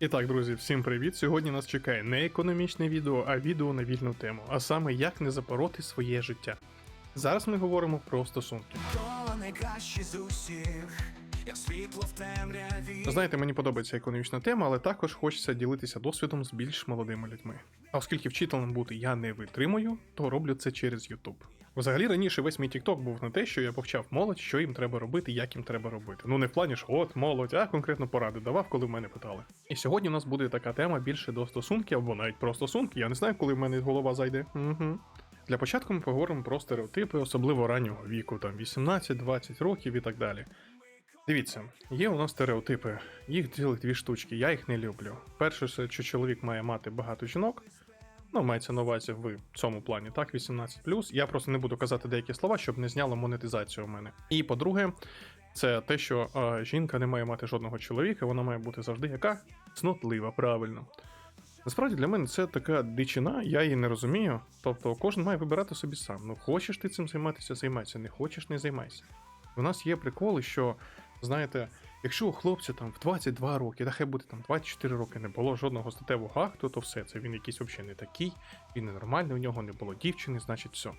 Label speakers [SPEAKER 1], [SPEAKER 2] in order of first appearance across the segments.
[SPEAKER 1] І так, друзі, всім привіт! Сьогодні нас чекає не економічне відео, а відео на вільну тему, а саме як не запороти своє життя. Зараз ми говоримо про стосунки. Знаєте, мені подобається економічна тема, але також хочеться ділитися досвідом з більш молодими людьми. А оскільки вчителем бути я не витримую, то роблю це через YouTube. Взагалі раніше весь мій TikTok був на те, що я повчав молодь, що їм треба робити, як їм треба робити. Ну не в плані, що от молодь, а конкретно поради давав, коли в мене питали. І сьогодні у нас буде така тема більше до стосунків, або навіть про стосунки. Я не знаю, коли в мене голова зайде. Угу. Для початку ми поговоримо про стереотипи, особливо раннього віку, там 18-20 років і так далі. Дивіться, є у нас стереотипи, їх цілих дві штучки, я їх не люблю. Перше, що чоловік має мати багато жінок. Ну, мається на увазі в цьому плані, так, 18 Я просто не буду казати деякі слова, щоб не зняло монетизацію у мене. І по-друге, це те, що е, жінка не має мати жодного чоловіка, вона має бути завжди яка? Цнотлива, правильно. Насправді для мене це така дичина, я її не розумію. Тобто кожен має вибирати собі сам. Ну, хочеш ти цим займатися, займайся, не хочеш, не займайся. У нас є приколи, що, знаєте, якщо у хлопця там в 22 роки, та хай буде там 24 роки не було жодного статевого акту, то все, це він якийсь взагалі не такий, він ненормальний, у нього не було дівчини, значить все.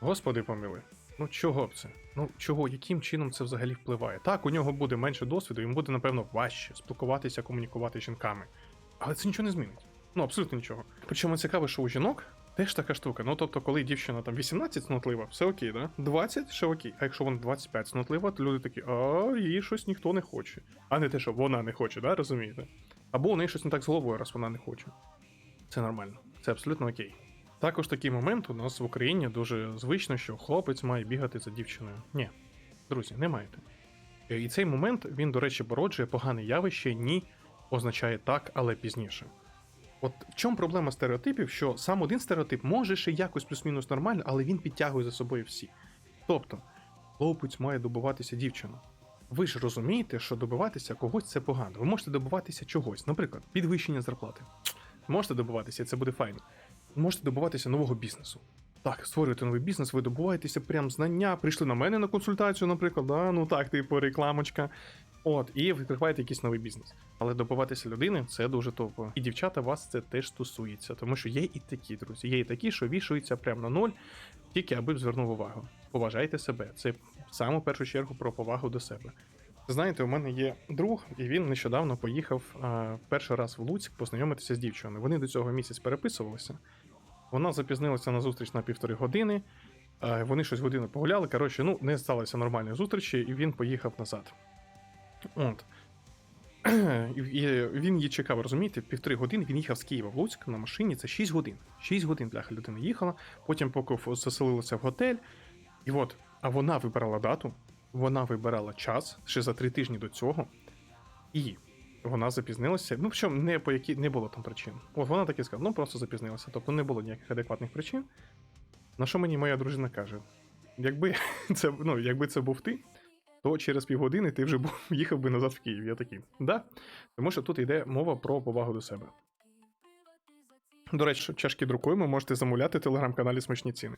[SPEAKER 1] Господи помили. Ну чого б це? Ну чого, яким чином це взагалі впливає? Так, у нього буде менше досвіду, йому буде, напевно, важче спілкуватися, комунікувати з жінками. Але це нічого не змінить. Ну, абсолютно нічого. Причому цікаво, що у жінок теж така штука. Ну тобто, коли дівчина там 18 снотлива, все окей, да? 20 ще окей. А якщо вона 25 снотлива, то люди такі, а її щось ніхто не хоче. А не те, що вона не хоче, да, розумієте? Або у неї щось не так з головою, раз вона не хоче. Це нормально, це абсолютно окей. Також такий момент у нас в Україні дуже звично, що хлопець має бігати за дівчиною. Ні, друзі, не маєте. І цей момент він, до речі, породжує погане явище, ні означає так, але пізніше. От в чому проблема стереотипів, що сам один стереотип може ще якось плюс-мінус нормально, але він підтягує за собою всі. Тобто, хлопець має добиватися дівчину. Ви ж розумієте, що добиватися когось це погано. Ви можете добиватися чогось, наприклад, підвищення зарплати. Можете добиватися, це буде файно. Можете добиватися нового бізнесу. Так, створюєте новий бізнес, ви добуваєтеся прям знання, прийшли на мене на консультацію, наприклад, да? ну так, типу, рекламочка. От, і відкриваєте якийсь новий бізнес. Але добиватися людини це дуже топо. І дівчата вас це теж стосується, тому що є і такі, друзі. Є і такі, що вішуються прямо на ноль, тільки аби б звернув увагу. Поважайте себе. Це в саму першу чергу про повагу до себе. Знаєте, у мене є друг, і він нещодавно поїхав а, перший раз в Луцьк познайомитися з дівчиною. Вони до цього місяць переписувалися. Вона запізнилася на зустріч на півтори години. а, Вони щось годину погуляли. Коротше, ну не сталося нормальної зустрічі, і він поїхав назад. От. І він її чекав, розумієте, півтори години він їхав з Києва в Луцьк на машині, це 6 годин. 6 годин бляха людина їхала, потім поки заселилася в готель. І от, а вона вибирала дату, вона вибирала час ще за три тижні до цього, і вона запізнилася. Ну, причому не по які не було там причин. От вона таки сказала, ну просто запізнилася. Тобто не було ніяких адекватних причин. На що мені моя дружина каже: якби це, ну, якби це був ти, то через півгодини ти вже їхав би назад в Київ. Я такий, да. Тому що тут йде мова про повагу до себе. До речі, чашки друкуємо, можете замовляти в телеграм-каналі смачні ціни.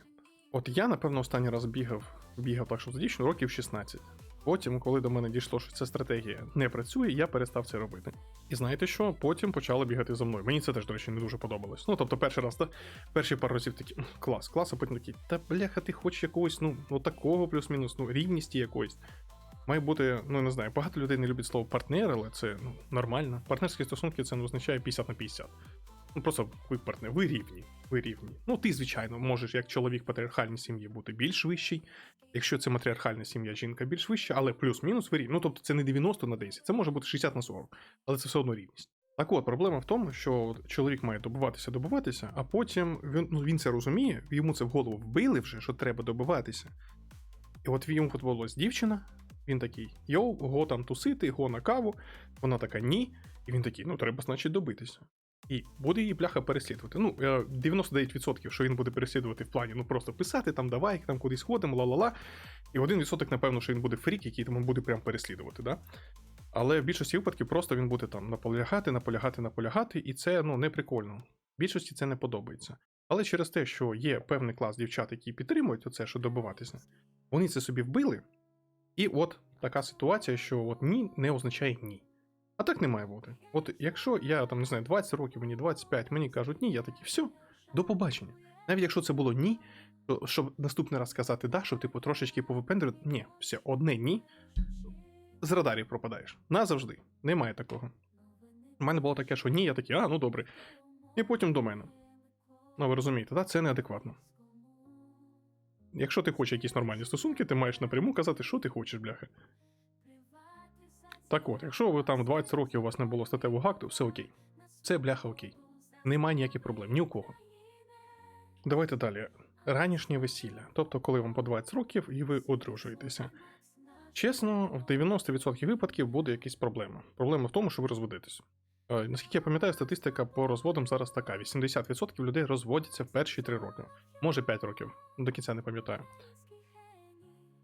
[SPEAKER 1] От я, напевно, останній раз бігав, бігав так, що за років 16. Потім, коли до мене дійшло, що ця стратегія не працює, я перестав це робити. І знаєте що? Потім почали бігати за мною. Мені це теж, до речі, не дуже подобалось. Ну, тобто, перший раз, та, перші пару разів такі клас, клас, а потім такі, та бляха, ти хочеш якогось, ну, ну такого плюс-мінус, ну, рівності якоїсь. Має бути, ну не знаю, багато людей не люблять слово партнер, але це ну, нормально. Партнерські стосунки це не означає 50 на 50. Ну просто ви партнер, ви рівні. Ви рівні. Ну, ти, звичайно, можеш як чоловік патріархальній сім'ї бути більш вищий. Якщо це матріархальна сім'я, жінка більш вища, але плюс-мінус ви рівні. Ну тобто це не 90 на 10, це може бути 60 на 40, але це все одно рівність. Так от, проблема в тому, що чоловік має добиватися, добиватися, а потім він, ну, він це розуміє, йому це в голову вбили вже, що треба добиватися. І от йому подобалась дівчина, він такий: йоу, го там тусити, го на каву. Вона така ні. І він такий, ну треба, значить, добитися. І буде її бляха переслідувати. Ну, е, 99%, що він буде переслідувати в плані, ну просто писати, там давай, там кудись ходимо, ла-ла-ла. І 1%, напевно, що він буде фрік, який тому буде прям переслідувати, да? Але в більшості випадків просто він буде там наполягати, наполягати, наполягати, і це ну не прикольно. В Більшості це не подобається. Але через те, що є певний клас дівчат, які підтримують оце, що добиватися, вони це собі вбили. І от така ситуація, що от ні не означає ні. А так не має бути. От якщо я там не знаю, 20 років, мені 25, мені кажуть ні, я такий, все, до побачення. Навіть якщо це було ні, то щоб наступний раз сказати да, щоб типу трошечки повипендрити, ні, все, одне ні, з радарів пропадаєш. Назавжди. Немає такого. У мене було таке, що ні, я такий, а, ну добре. І потім до мене. Ну, ви розумієте, да? це неадекватно. Якщо ти хочеш якісь нормальні стосунки, ти маєш напряму казати, що ти хочеш, бляха. Так от, якщо ви там 20 років у вас не було статевого акту, все окей. Це бляха окей. Немає ніяких проблем, ні у кого. Давайте далі. Ранішнє весілля. Тобто, коли вам по 20 років і ви одружуєтеся. Чесно, в 90% випадків буде якась проблема. Проблема в тому, що ви розводитесь. Е, Наскільки я пам'ятаю, статистика по розводам зараз така: 80% людей розводяться в перші 3 роки, може 5 років, до кінця не пам'ятаю.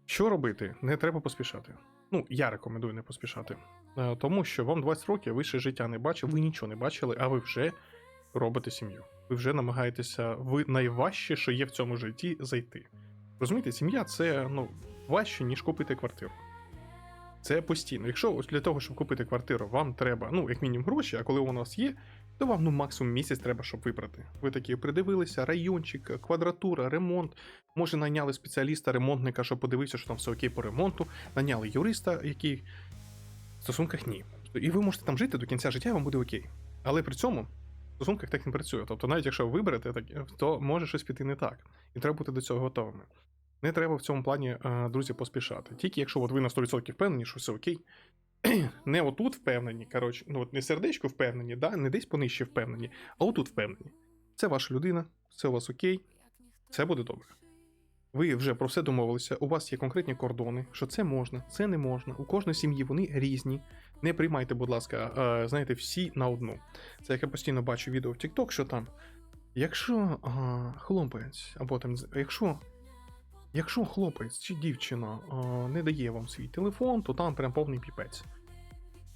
[SPEAKER 1] Що робити? Не треба поспішати. Ну, я рекомендую не поспішати. Е, Тому що вам 20 років, ви ще життя не бачили, ви нічого не бачили, а ви вже робите сім'ю. Ви вже намагаєтеся, ви найважче, що є в цьому житті, зайти. Розумієте, сім'я це ну, важче, ніж купити квартиру. Це постійно. Якщо ось для того, щоб купити квартиру, вам треба, ну, як мінімум, гроші, а коли у нас є, то вам ну максимум місяць треба, щоб вибрати. Ви такі придивилися, райончик, квадратура, ремонт. Може, найняли спеціаліста, ремонтника, щоб подивився, що там все окей по ремонту, наняли юриста, який в стосунках ні. І ви можете там жити до кінця життя, і вам буде окей. Але при цьому в стосунках так не працює. Тобто, навіть якщо ви виберете, то може щось піти не так. І треба бути до цього готовими. Не треба в цьому плані, е, друзі, поспішати. Тільки якщо от ви на 100% впевнені, що все окей. Не отут впевнені, коротше, ну от не сердечко впевнені, да? не десь понижче впевнені, а отут впевнені. Це ваша людина, це у вас окей, це буде добре. Ви вже про все домовилися, у вас є конкретні кордони, що це можна, це не можна. У кожної сім'ї вони різні. Не приймайте, будь ласка, е, знаєте, всі на одну. Це як я постійно бачу відео в TikTok, що там. Якщо хлопець, або там, якщо Якщо хлопець чи дівчина а, не дає вам свій телефон, то там прям повний піпець.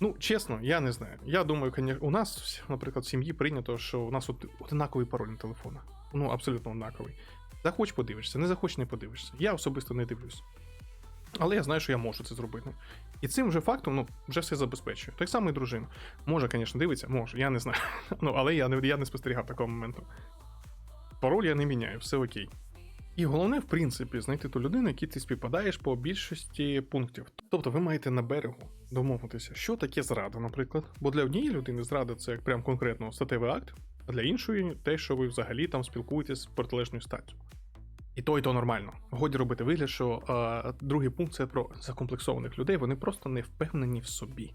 [SPEAKER 1] Ну, чесно, я не знаю. Я думаю, у нас, наприклад, в сім'ї прийнято, що у нас от однаковий пароль на телефона. Ну, абсолютно однаковий. Захоч подивишся, не захоч не подивишся. Я особисто не дивлюсь. Але я знаю, що я можу це зробити. І цим вже фактом ну, вже все забезпечую. Так само і дружина. Може, звісно, дивиться, може, я не знаю. Ну, але я не, я не спостерігав такого моменту. Пароль я не міняю, все окей. І головне, в принципі, знайти ту людину, якій ти співпадаєш по більшості пунктів. Тобто ви маєте на берегу домовитися, що таке зрада, наприклад. Бо для однієї людини зрада це як прям конкретно статевий акт, а для іншої те, що ви взагалі там спілкуєтесь з протилежною статтю. І то, і то нормально. Годі робити вигляд, що е, другий пункт це про закомплексованих людей, вони просто не впевнені в собі.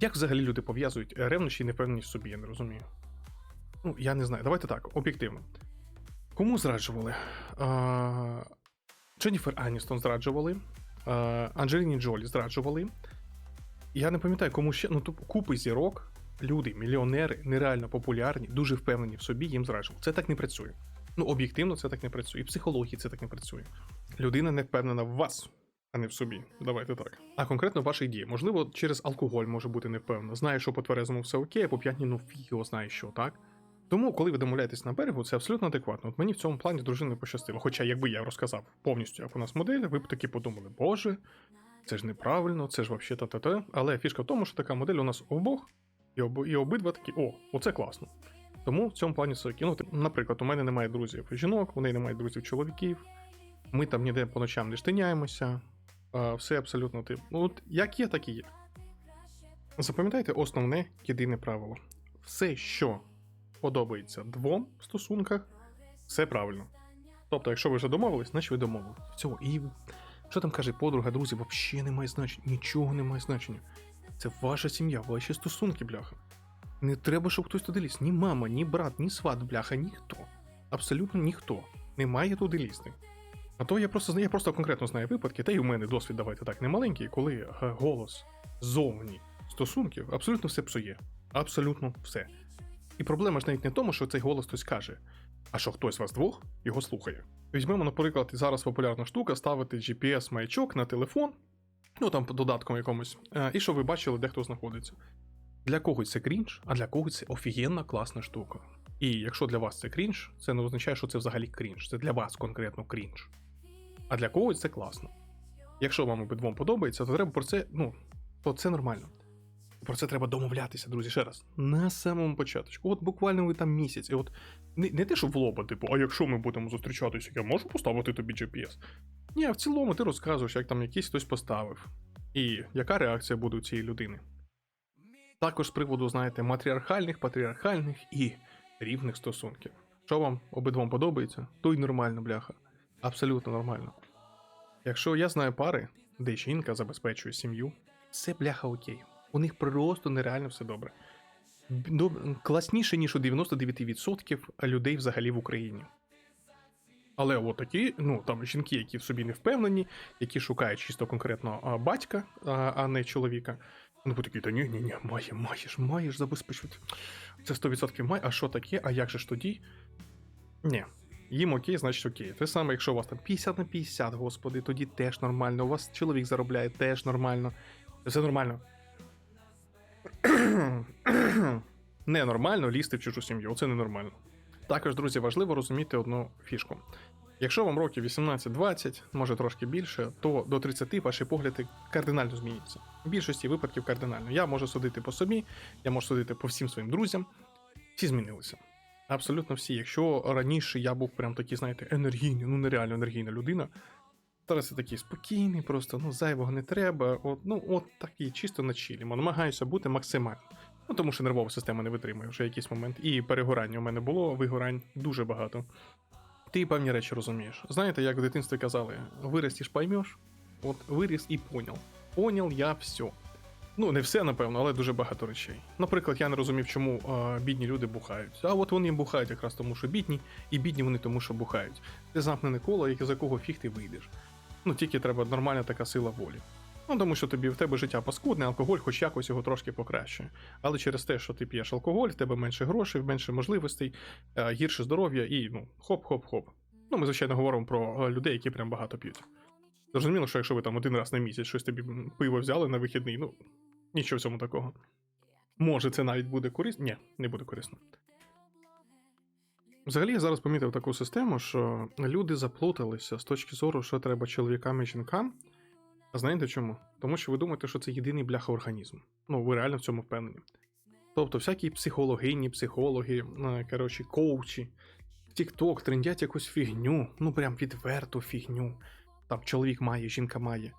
[SPEAKER 1] Як взагалі люди пов'язують ревнощі і невпевненість в собі, я не розумію. Ну, я не знаю. Давайте так, об'єктивно. Кому зраджували? А, Дженніфер Аністон зраджували. Анджеліні Джолі зраджували. Я не пам'ятаю, кому ще. Ну, тупо купи зірок, люди, мільйонери, нереально популярні, дуже впевнені в собі, їм зраджували. Це так не працює. Ну, об'єктивно, це так не працює. І в психології це так не працює. Людина не впевнена в вас, а не в собі. Давайте так. А конкретно в вашій дії. Можливо, через алкоголь може бути не впевнена. Знає, що по тверезому все окей, а по п'ятні, ну фіг його знає що, так? Тому, коли ви домовляєтесь на берегу, це абсолютно адекватно. От мені в цьому плані дружини пощастило. Хоча, якби я розказав повністю, як у нас модель, ви б таки подумали, боже, це ж неправильно, це ж взагалі та-та-та. Але фішка в тому, що така модель у нас обох, і, об... і обидва такі, о, оце класно. Тому в цьому плані все. Ну, наприклад, у мене немає друзів жінок, у неї немає друзів чоловіків. Ми там ніде по ночам не штиняємося. Все абсолютно тип. Ну, от як є, так і є. Запам'ятайте основне єдине правило: все, що подобається двом в стосунках, все правильно. Тобто, якщо ви вже домовились, значить ви домовились. Все, і що там каже подруга, друзі, взагалі немає значення, нічого немає значення. Це ваша сім'я, ваші стосунки, бляха. Не треба, щоб хтось туди ліз. Ні мама, ні брат, ні сват, бляха, ніхто. Абсолютно ніхто. Не має туди лізти. А то я просто я просто конкретно знаю випадки, та й у мене досвід, давайте так, не маленький, коли е, голос зовні стосунків абсолютно все псує. Абсолютно все. І проблема ж навіть не в тому, що цей голос хтось каже, а що хтось з вас двох його слухає. Візьмемо, наприклад, зараз популярна штука ставити GPS-маячок на телефон, ну там додатком якомусь, е, і що ви бачили, де хто знаходиться. Для когось це крінж, а для когось це офігенна класна штука. І якщо для вас це крінж, це не означає, що це взагалі крінж. Це для вас конкретно крінж. А для когось це класно. Якщо вам обидвом подобається, то треба про це, ну, то це нормально. Про це треба домовлятися, друзі, ще раз. На самому початку. От буквально ви там місяць. І от не, не те, що в лоба, типу, а якщо ми будемо зустрічатися, я можу поставити тобі GPS? Ні, а в цілому ти розказуєш, як там якийсь хтось поставив. І яка реакція буде у цієї людини. Також з приводу, знаєте, матріархальних, патріархальних і рівних стосунків. Що вам обидвом подобається, то й нормально, бляха. Абсолютно нормально. Якщо я знаю пари, де жінка забезпечує сім'ю, все бляха окей. У них просто нереально все добре. Класніше, ніж у 99% людей взагалі в Україні. Але от такі, ну там жінки, які в собі не впевнені, які шукають чисто конкретно батька, а, не чоловіка. Вони будуть такі, та ні, ні, ні, має, маєш, маєш забезпечувати. Це 100% має, а що таке? А як же ж тоді? Ні. Їм окей, значить окей. Те саме, якщо у вас там 50 на 50, господи, тоді теж нормально. У вас чоловік заробляє теж нормально. Все нормально. Ненормально лізти в чужу сім'ю, це ненормально. Також, друзі, важливо розуміти одну фішку. Якщо вам років 18-20, може трошки більше, то до 30 ваші погляди кардинально зміняться. В більшості випадків кардинально. Я можу судити по собі, я можу судити по всім своїм друзям. Всі змінилися. Абсолютно всі. Якщо раніше я був прям такий, знаєте, енергійний, ну нереально енергійна людина. Зараз такий спокійний, просто ну зайвого не треба. От, ну, от такий чисто на чилі. Намагаюся бути максимально. Ну, тому що нервова система не витримує вже якийсь момент. І перегорання у мене було, вигорань дуже багато. Ти певні речі розумієш. Знаєте, як в дитинстві казали, виростеш, поймеш. От виріс і поняв. Поняв я все. Ну, не все, напевно, але дуже багато речей. Наприклад, я не розумів, чому е, бідні люди бухають. А от вони бухають якраз тому, що бідні, і бідні вони тому, що бухають. Це замкнене коло, яке за кого фіг ти вийдеш. Ну, тільки треба нормальна така сила волі. Ну, тому що тобі в тебе життя паскудне, алкоголь хоч якось його трошки покращує. Але через те, що ти п'єш алкоголь, в тебе менше грошей, менше можливостей, е, гірше здоров'я і ну, хоп-хоп-хоп. Ну, ми, звичайно, говоримо про е, людей, які прям багато п'ють. Зрозуміло, що якщо ви там один раз на місяць щось тобі пиво взяли на вихідний, ну, нічого в цьому такого. Може, це навіть буде корисно? Ні, не буде корисно. Взагалі, я зараз помітив таку систему, що люди заплуталися з точки зору, що треба чоловікам і жінкам. А знаєте чому? Тому що ви думаєте, що це єдиний бляха організм. Ну, ви реально в цьому впевнені. Тобто, всякі психологині, психологи, е, коротше, коучі, TikTok трендять якусь фігню, ну прям відверту фігню. Там чоловік має, жінка має.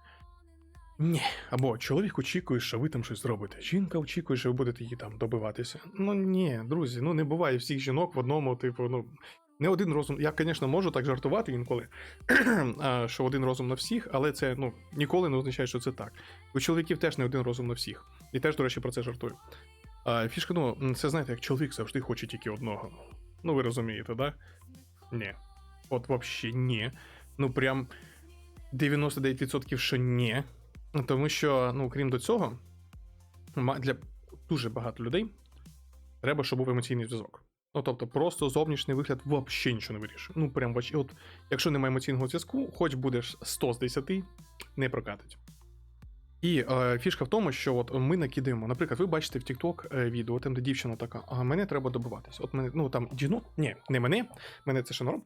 [SPEAKER 1] Ні. Або чоловік очікує, що ви там щось зробите. Жінка очікує, що ви будете її там добиватися. Ну ні, друзі, ну не буває всіх жінок в одному, типу, ну. Не один розум. Я, звісно, можу так жартувати інколи, що один розум на всіх, але це ну, ніколи не означає, що це так. У чоловіків теж не один розум на всіх. І теж, до речі, про це жартую. А, фішка, ну, це знаєте, як чоловік завжди хоче тільки одного. Ну, ви розумієте, да? Ні. От взагалі ні. Ну, прям 99% що ні. Тому що, ну, крім до цього, для дуже багато людей треба, щоб був емоційний зв'язок. Ну, тобто, просто зовнішній вигляд взагалі нічого не вирішує. Ну, прям от, якщо немає емоційного зв'язку, хоч будеш 100 з 10, не прокатить. І е, фішка в тому, що от ми накидаємо. Наприклад, ви бачите в TikTok е, відео, там де дівчина така, а мене треба добиватись. От мене, ну там жінок, ні, не мене, мене це ще норм.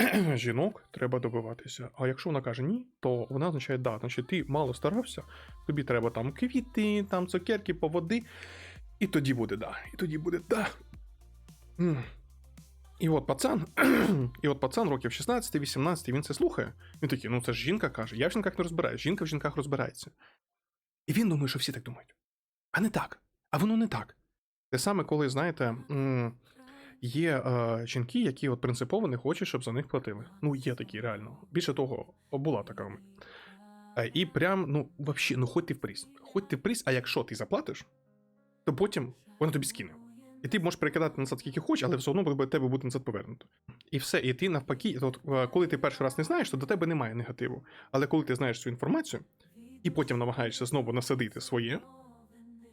[SPEAKER 1] Жінок треба добиватися. А якщо вона каже ні, то вона означає да. Значить, ти мало старався, тобі треба там квіти, там цукерки, поводи, і тоді буде да. І тоді буде да. І от пацан, і от пацан років 16-18, він це слухає. Він такий, ну це ж жінка каже, я в жінках не розбираюсь, жінка в жінках розбирається. І він думає, що всі так думають. А не так. А воно не так. Те саме, коли, знаєте, є е, жінки, які от принципово не хочуть, щоб за них платили. Ну, є такі реально. Більше того, була така у. Е, І прям, ну, взагалі, ну ходь ти в приз. Ходь ти в приз, а якщо ти заплатиш, то потім вона тобі скине. І ти можеш перекидати назад скільки хочеш, але все одно буде тебе буде назад повернуто. І все, і ти навпаки, от, е, коли ти перший раз не знаєш, то до тебе немає негативу. Але коли ти знаєш цю інформацію, і потім намагаєшся знову насадити своє,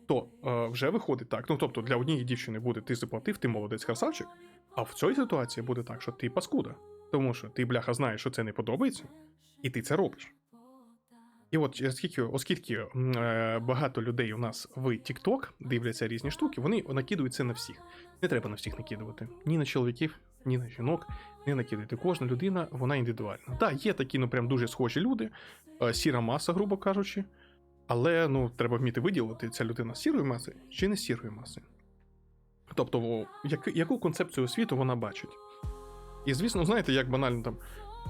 [SPEAKER 1] то е, вже виходить так. Ну тобто для однієї дівчини буде ти заплатив, ти молодець красавчик, а в цій ситуації буде так, що ти паскуда. Тому що ти, бляха, знаєш, що це не подобається, і ти це робиш. І от оскільки, оскільки е, багато людей у нас в TikTok дивляться різні штуки, вони накидують це на всіх. Не треба на всіх накидувати. Ні на чоловіків, ні на жінок, не накидайте. Кожна людина, вона індивідуальна. Так, є такі, ну прям дуже схожі люди, е, сіра маса, грубо кажучи. Але ну, треба вміти виділити, ця людина сірої маси чи не сірої маси. Тобто, як, яку концепцію світу вона бачить. І, звісно, знаєте, як банально там.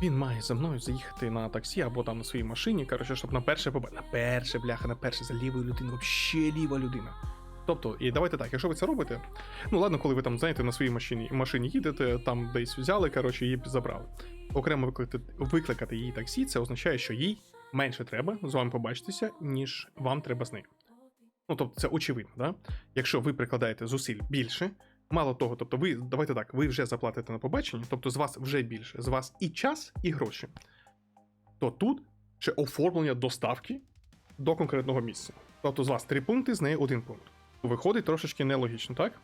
[SPEAKER 1] Він має за мною заїхати на таксі або там на своїй машині, коротше, щоб на перше побачити. На перше, бляха, на перше, за лівою людиною, взагалі ліва людина. Тобто, і давайте так, якщо ви це робите, ну ладно, коли ви там, знаєте, на своїй машині, машині їдете, там десь взяли, коротше, її забрали. Окремо викликати, викликати її таксі, це означає, що їй менше треба з вами побачитися, ніж вам треба з нею. Ну, тобто, це очевидно, да? Якщо ви прикладаєте зусиль більше, мало того, тобто ви, давайте так, ви вже заплатите на побачення, тобто з вас вже більше, з вас і час, і гроші. То тут ще оформлення доставки до конкретного місця. Тобто з вас три пункти, з неї один пункт. Виходить трошечки нелогічно, так?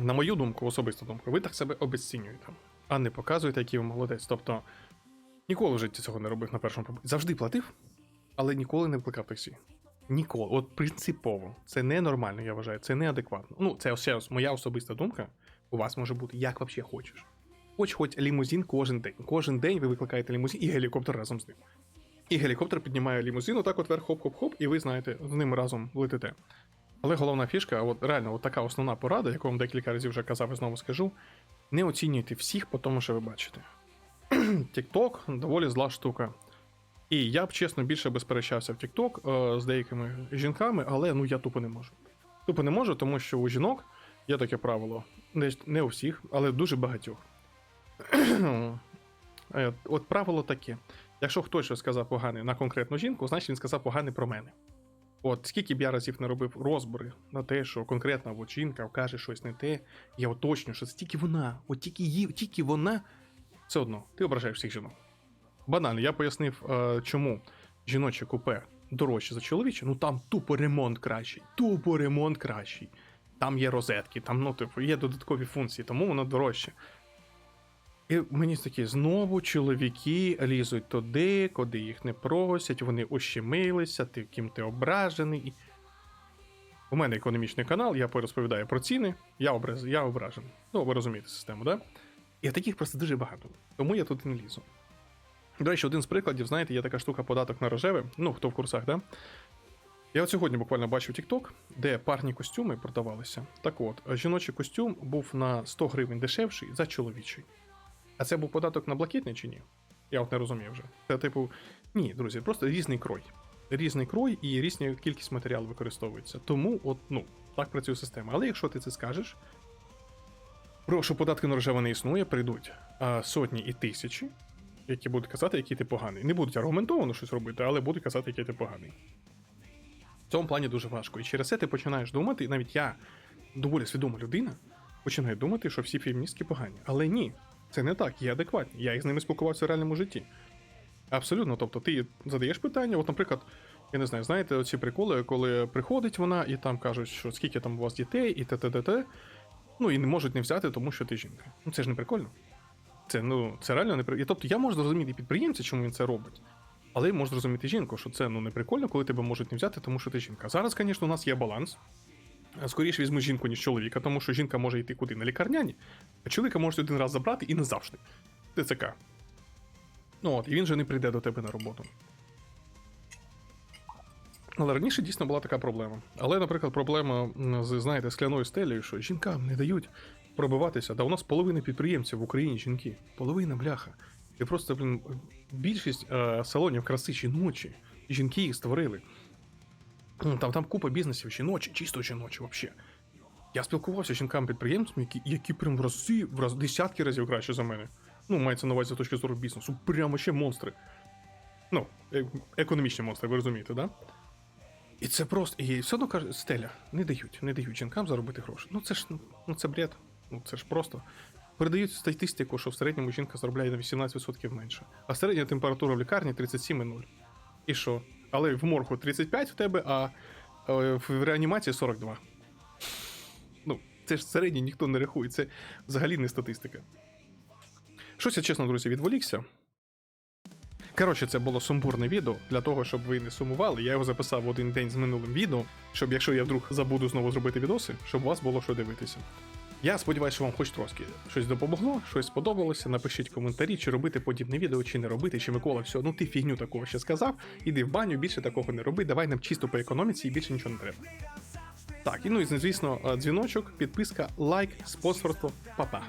[SPEAKER 1] На мою думку, особисту думку, ви так себе обесцінюєте, а не показуєте, який ви молодець. Тобто ніколи в житті цього не робив на першому побаченні. Завжди платив, але ніколи не викликав таксі. Ніколи. От принципово. Це ненормально, я вважаю, це неадекватно. Ну, це ще ось моя особиста думка. У вас може бути як взагалі хочеш. Хоч хоч лімузин кожен день. Кожен день ви викликаєте лімузин і гелікоптер разом з ним. І гелікоптер піднімає лімузин, отак от вверх хоп-хоп-хоп, і ви знаєте, з ним разом летите. Але головна фішка, от реально, от така основна порада, яку вам декілька разів вже казав і знову скажу: не оцінюйте всіх по тому, що ви бачите. TikTok доволі зла штука. І я б чесно більше би сперечався в TikTok е, з деякими жінками, але ну я тупо не можу. Тупо не можу, тому що у жінок є таке правило. Не, не у всіх, але дуже багатьох. Е, От правило таке: якщо хтось щось сказав погане на конкретну жінку, значить він сказав погане про мене. От скільки б я разів не робив розбори на те, що конкретна от жінка каже щось не те, я уточню, що це тільки вона, от тільки її, тільки вона, все одно, ти ображаєш всіх жінок. Банально, я пояснив, е, чому жіноче купе дорожче за чоловіче, ну там тупо ремонт кращий, тупо ремонт кращий. Там є розетки, там ну, типу, є додаткові функції, тому воно дорожче. І мені такі знову чоловіки лізуть туди, куди їх не просять, вони ущемилися, ти ким ти ображений. У мене економічний канал, я розповідаю про ціни, я, образ... я ображений. Ну, ви розумієте систему, да? І таких просто дуже багато. Тому я тут не лізу. До речі, один з прикладів, знаєте, є така штука податок на рожеве. Ну, хто в курсах, да? Я от сьогодні буквально бачив TikTok, де парні костюми продавалися. Так от, жіночий костюм був на 100 гривень дешевший за чоловічий. А це був податок на блакитний чи ні? Я от не розумію вже. Це типу, ні, друзі, просто різний крой. Різний крой і різна кількість матеріалу використовується. Тому, от, ну, так працює система. Але якщо ти це скажеш, про що податки на рожеве не існує, прийдуть а, сотні і тисячі, які будуть казати, який ти поганий. Не будуть аргументовано щось робити, але будуть казати, який ти поганий. В цьому плані дуже важко. І через це ти починаєш думати, навіть я, доволі свідома людина, починаю думати, що всі феміністки погані. Але ні, це не так, є адекватні. Я з ними спілкувався в реальному житті. Абсолютно, тобто ти задаєш питання, от, наприклад, я не знаю, знаєте, оці приколи, коли приходить вона і там кажуть, що скільки там у вас дітей, і т-т-т-т, ну і не можуть не взяти, тому що ти жінка. Ну це ж не прикольно. Це ну це реально не при... Тобто я можу зрозуміти підприємця, чому він це робить. Але я можу зрозуміти жінку, що це ну не прикольно, коли тебе можуть не взяти, тому що ти жінка. Зараз, звісно, у нас є баланс. Скоріше візьму жінку, ніж чоловіка, тому що жінка може йти куди на лікарняні, а чоловіка можуть один раз забрати і назавжди. ТЦК. Ну от, і він же не прийде до тебе на роботу. Але раніше дійсно була така проблема. Але, наприклад, проблема з, знаєте, скляною стелею, що жінкам не дають пробиватися. Да у нас половина підприємців в Україні жінки. Половина бляха. І просто, блін, більшість е, салонів краси жіночі. Жінки їх створили. Там, там купа бізнесів жіночі, чисто жіночі взагалі. Я спілкувався з жінками-підприємцями, які, які прям в рази, в раз, десятки разів краще за мене. Ну, мається на увазі з точки зору бізнесу. Прямо ще монстри. Ну, е- економічні монстри, ви розумієте, да? І це просто. І все одно каже, стеля, не дають, не дають жінкам заробити гроші. Ну це ж ну це бред. Ну це ж просто. Передають статистику, що в середньому жінка заробляє на 18% менше. А середня температура в лікарні 37,0. І що? Але в моргу 35 в тебе, а е, в реанімації 42. Ну, це ж середній ніхто не рахує, це взагалі не статистика. Щось я, чесно, друзі, відволікся. Коротше, це було сумбурне відео. Для того, щоб ви не сумували, я його записав в один день з минулим відео, щоб якщо я вдруг забуду знову зробити відоси, щоб у вас було що дивитися. Я сподіваюся, що вам хоч трошки щось допомогло, щось сподобалося. Напишіть коментарі, чи робити подібне відео, чи не робити, чи Микола, все, ну ти фігню такого ще сказав. Іди в баню, більше такого не роби. Давай нам чисто по економіці і більше нічого не треба. Так, і ну і звісно, дзвіночок, підписка, лайк, спонсорство, па-па.